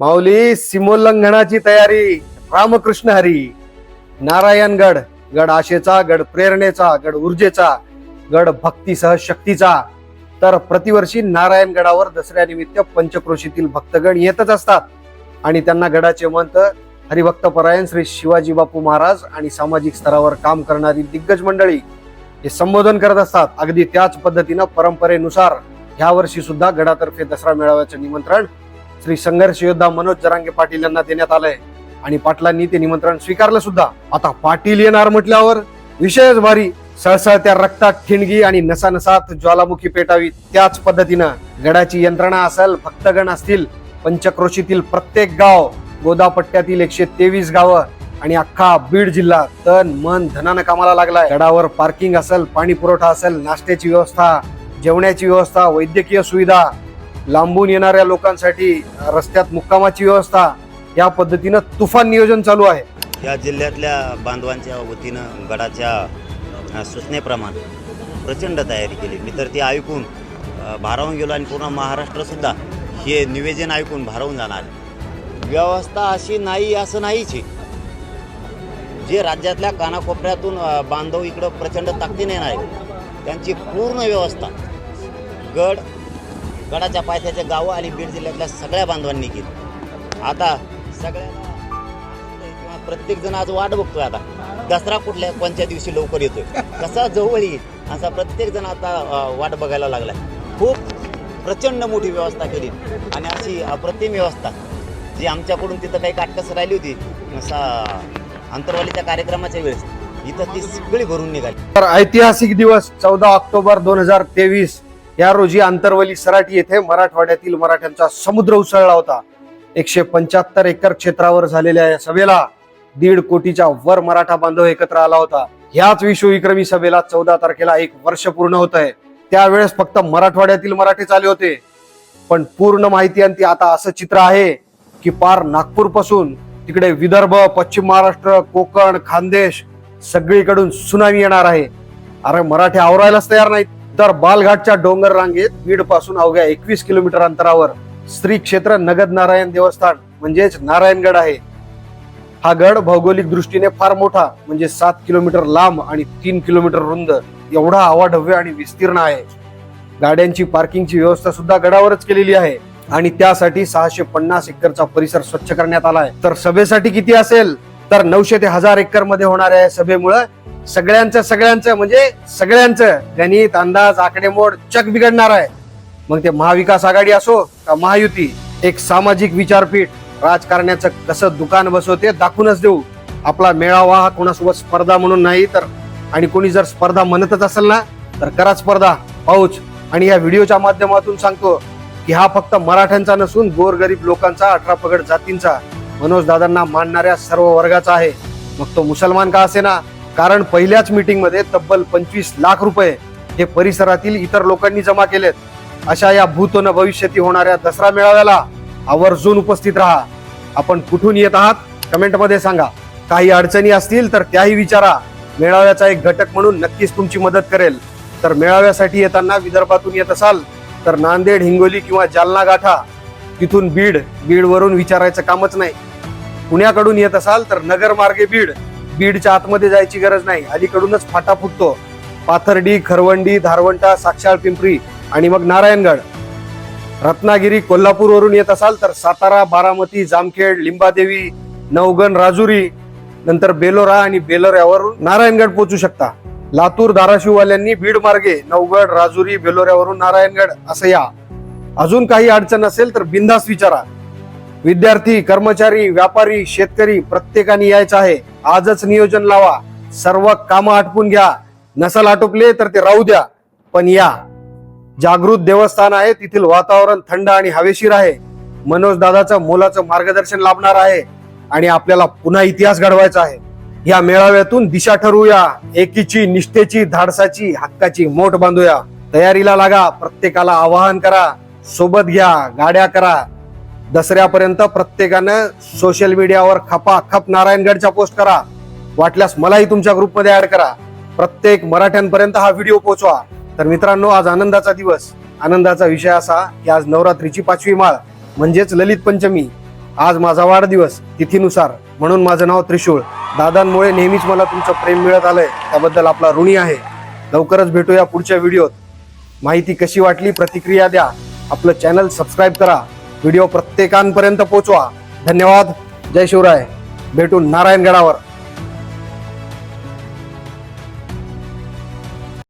माऊली सीमोल्लंघनाची तयारी. रामकृष्ण हरी. नारायणगड गड आशेचा गड प्रेरणेचा गड ऊर्जेचा गड भक्तीसह शक्तीचा. तर प्रतिवर्षी नारायणगडावर दसऱ्यानिमित्त पंचक्रोशीतील भक्तगण येतच असतात. आणि त्यांना गडाचे मंत हरिभक्तपरायण श्री शिवाजी बापू महाराज आणि सामाजिक स्तरावर काम करणारी दिग्गज मंडळी हे संबोधन करत असतात. अगदी त्याच पद्धतीनं परंपरेनुसार ह्या वर्षी सुद्धा गडातर्फे दसरा मेळाव्याचं निमंत्रण श्री संघर्ष योद्धा मनोज जरांगे पाटील यांना देण्यात आलंय. आणि पाटलांनी ते निमंत्रण स्वीकारलं सुद्धा. आता पाटील येणार म्हटल्यावर विषयच भारी. सळसळत्या रक्तात ठिणगी आणि नसानसात ज्वालामुखी पेटावी त्याच पद्धतीनं गडाची यंत्रणा असेल भक्तगण असतील पंचक्रोशीतील प्रत्येक गाव गोदापट्ट्यातील एकशे तेवीस गावं आणि अख्खा बीड जिल्हा तन मन धनानं कामाला लागलाय. गडावर पार्किंग असेल पाणी पुरवठा असेल नाश्त्याची व्यवस्था जेवण्याची व्यवस्था वैद्यकीय सुविधा लांबून येणाऱ्या लोकांसाठी रस्त्यात मुक्कामाची व्यवस्था या पद्धतीनं तुफान नियोजन चालू आहे. या जिल्ह्यातल्या बांधवांच्या वतीनं गडाच्या सूचनेप्रमाणे प्रचंड तयारी केली. मी तर ती ऐकून भारावून गेलो आणि पूर्ण महाराष्ट्रसुद्धा हे निवेदन ऐकून भारावून जाणार. व्यवस्था अशी नाही असं नाहीच आहे. जे राज्यातल्या कानाकोपऱ्यातून बांधव इकडं प्रचंड ताकदीने येणार त्यांची पूर्ण व्यवस्था गड गडाच्या पायथ्याच्या गावं आणि बीड जिल्ह्यातल्या सगळ्या बांधवांनी केली. आता सगळ्यांना किंवा प्रत्येक जण आज वाट बघतोय आता. दसरा कुठल्या कोणत्या दिवशी लवकर येतोय? कसा जवळ येईल असा प्रत्येक जण आता वाट बघायला लागलाय. खूप प्रचंड मोठी व्यवस्था केली. आणि अशी अप्रतिम व्यवस्था जी आमच्याकडून तिथं काही काटकसर राहिली होती असा अंतरवालीच्या कार्यक्रमाच्या वेळेस इथं ती सगळी भरून निघाली. तर ऐतिहासिक दिवस चौदा ऑक्टोबर दोन हजार तेवीस. या रोजी आंतरवली सराटी येथे मराठवाड्यातील मराठ्यांचा समुद्र उसळला होता. एकशे पंच्याहत्तर एकर क्षेत्रावर झालेल्या या सभेला दीड कोटीच्या वर मराठा बांधव एकत्र आला होता. ह्याच विश्वविक्रमी सभेला चौदा तारखेला एक वर्ष पूर्ण होत आहे त्यावेळेस फक्त मराठवाड्यातील मराठीच आले होते. पण पूर्ण माहिती आणि ती आता असं चित्र आहे की पार नागपूरपासून तिकडे विदर्भ पश्चिम महाराष्ट्र कोकण खानदेश सगळीकडून सुनामी येणार आहे. अरे मराठी आवरायलाच तयार नाहीत. तर बालघाटच्या डोंगर रांगेत बीडपासून अवघ्या एकवीस किलोमीटर अंतरावर श्री क्षेत्र नगद नारायण देवस्थान म्हणजेच नारायणगड आहे. हा गड भौगोलिक दृष्टीने फार मोठा म्हणजे सात किलोमीटर लांब आणि तीन किलोमीटर रुंद. एवढा आवाढव्य आणि विस्तीर्ण आहे. गाड्यांची पार्किंगची व्यवस्था सुद्धा गडावरच केलेली आहे. आणि त्यासाठी सहाशे पन्नास एकरचा परिसर स्वच्छ करण्यात आला आहे तर सभेसाठी किती असेल? तर नऊशे ते हजार एकरमध्ये होणाऱ्या या सभेमुळं सगळ्यांचं सगळ्यांचं म्हणजे सगळ्यांचं गणित अंदाज आकडेमोड चक बिघडणार आहे. मग ते महाविकास आघाडी असो का महायुती एक सामाजिक विचारपीठ राजकारण्याचं कसं दुकान बसवते दाखवूनच देऊ. आपला मेळावा हा कोणासोबत स्पर्धा म्हणून नाही तर आणि कोणी जर स्पर्धा म्हणतच असेल ना तर करा स्पर्धा पाऊच. आणि या व्हिडिओच्या माध्यमातून सांगतो की हा फक्त मराठ्यांचा नसून गोरगरीब लोकांचा अठरा पगड जातींचा. मनोज दादांना मानणाऱ्या सर्व वर्गाचा आहे. मग तो मुसलमान का असे ना कारण पहिल्याच मीटिंगमध्ये तब्बल पंचवीस लाख रुपये हे परिसरातील इतर लोकांनी जमा केलेत. अशा या भूतोन भविष्यती होणाऱ्या दसरा मेळाव्याला आवर्जून उपस्थित राहा. आपण कुठून येत आहात? कमेंटमध्ये सांगा. काही अडचणी असतील तर त्याही विचारा. मेळाव्याचा एक घटक म्हणून नक्कीच तुमची मदत करेल. तर मेळाव्यासाठी येताना विदर्भातून येत असाल तर नांदेड हिंगोली किंवा जालना गाठा. तिथून बीड बीडवरून विचारायचं कामच नाही. पुण्याकडून येत असाल तर नगर मार्गे बीड. बीडच्या आतमध्ये जायची गरज नाही. अलीकडूनच फाटा फुटतो. पाथर्डी खरवंडी धारवंटा साक्षाळ पिंपरी आणि मग नारायणगड. रत्नागिरी कोल्हापूर वरून येत असाल तर सातारा बारामती जामखेड लिंबादेवी नवगण राजुरी नंतर बेलोरा आणि बेलोऱ्यावरून नारायणगड पोहोचू शकता. लातूर धाराशिववाल्यांनी बीड मार्गे नवगड राजुरी बेलोऱ्यावरून नारायणगड असं या. अजून काही अडचण असेल तर बिंदास विचारा. विद्यार्थी कर्मचारी व्यापारी शेतकरी प्रत्येकाने यायचं आहे. आजच नियोजन लावा. सर्व कामं आटपून घ्या. नसल आटोपले तर ते राहू द्या. पण या. जागृत देवस्थान आहे. तेथील वातावरण थंड आणि हवेशीर आहे. मनोज दादाचं मोलाचं मार्गदर्शन लाभणार आहे. आणि आपल्याला पुन्हा इतिहास घडवायचा आहे. या मेळाव्यातून दिशा ठरवूया. एकीची निष्ठेची धाडसाची हक्काची मोठ बांधूया. तयारीला लागा. प्रत्येकाला आवाहन करा. सोबत घ्या. गाड्या करा. दसऱ्यापर्यंत प्रत्येकानं सोशल मीडियावर खपा खप नारायणगडच्या पोस्ट करा. वाटल्यास मलाही तुमच्या ग्रुपमध्ये ऍड करा. प्रत्येक मराठ्यांपर्यंत हा व्हिडिओ पोहोचवा. तर मित्रांनो आज आनंदाचा दिवस. आनंदाचा विषय असा की आज नवरात्रीची पाचवी माळ म्हणजेच ललित पंचमी. आज माझा वाढदिवस तिथीनुसार. म्हणून माझं नाव त्रिशूळ. दादांमुळे नेहमीच मला तुमचं प्रेम मिळत आलंय. त्याबद्दल आपला ऋणी आहे. लवकरच भेटूया पुढच्या व्हिडिओत माहिती कशी वाटली प्रतिक्रिया द्या. आपलं चॅनल सबस्क्राईब करा. व्हिडिओ प्रत्येकांपर्यंत पोहोचवा. धन्यवाद. जय शिवराय. भेटून नारायणगडावर.